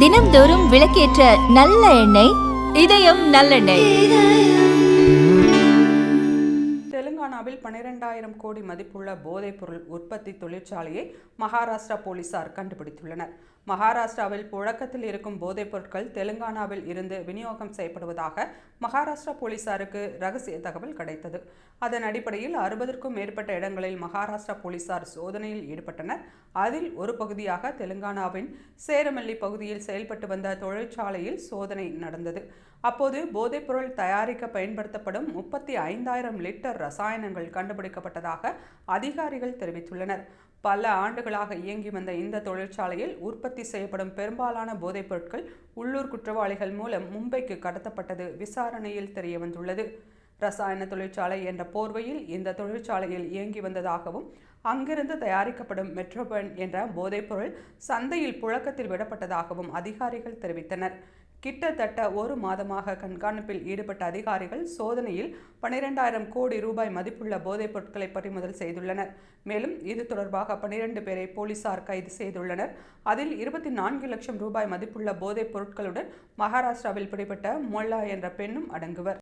தினம்தோறும் விளக்கேற்ற நல்ல எண்ணெய் இதயம் நல்லெண்ணெய். தெலுங்கானாவில் பனிரெண்டாயிரம் கோடி மதிப்புள்ள போதைப்பொருள் உற்பத்தி தொழிற்சாலையை மகாராஷ்டிரா போலீசார் கண்டுபிடித்துள்ளனர். மகாராஷ்டிராவில் புழக்கத்தில் இருக்கும் போதைப் பொருட்கள் தெலுங்கானாவில் இருந்து விநியோகம் செய்யப்படுவதாக மகாராஷ்டிரா போலீசாருக்கு ரகசிய தகவல் கிடைத்தது. அதன் அடிப்படையில் அறுபதற்கும் மேற்பட்ட இடங்களில் மகாராஷ்டிரா போலீசார் சோதனையில் ஈடுபட்டனர். அதில் ஒரு பகுதியாக தெலுங்கானாவின் சேரமல்லி பகுதியில் செயல்பட்டு வந்த தொழிற்சாலையில் சோதனை நடந்தது. அப்போது போதைப்பொருள் தயாரிக்க பயன்படுத்தப்படும் முப்பத்தி ஐந்தாயிரம் லிட்டர் ரசாயனங்கள் கண்டுபிடிக்கப்பட்டதாக அதிகாரிகள் தெரிவித்துள்ளனர். பல ஆண்டுகளாக இயங்கி வந்த இந்த தொழிற்சாலையில் உற்பத்தி செய்யப்படும் பெரும்பாலான போதைப் பொருட்கள் உள்ளூர் குற்றவாளிகள் மூலம் மும்பைக்கு கடத்தப்பட்டது விசாரணையில் தெரியவந்துள்ளது. ரசாயன தொழிற்சாலை என்ற போர்வையில் இந்த தொழிற்சாலையில் இயங்கி வந்ததாகவும் அங்கிருந்து தயாரிக்கப்படும் மெட்ரோபன் என்ற போதைப்பொருள் சந்தையில் புழக்கத்தில் விடப்பட்டதாகவும் அதிகாரிகள் தெரிவித்தனர். கிட்டத்தட்ட ஒரு மாதமாக கண்காணிப்பில் ஈடுபட்ட அதிகாரிகள் சோதனையில் பனிரெண்டாயிரம் கோடி ரூபாய் மதிப்புள்ள போதைப் பொருட்களை பறிமுதல் செய்துள்ளனர். மேலும் இது தொடர்பாக பனிரெண்டு பேரை போலீசார் கைது செய்துள்ளனர். அதில் இருபத்தி நான்கு லட்சம் ரூபாய் மதிப்புள்ள போதைப் பொருட்களுடன் மகாராஷ்டிராவில் பிடிபட்ட மொல்லா என்ற பெண்ணும் அடங்குவர்.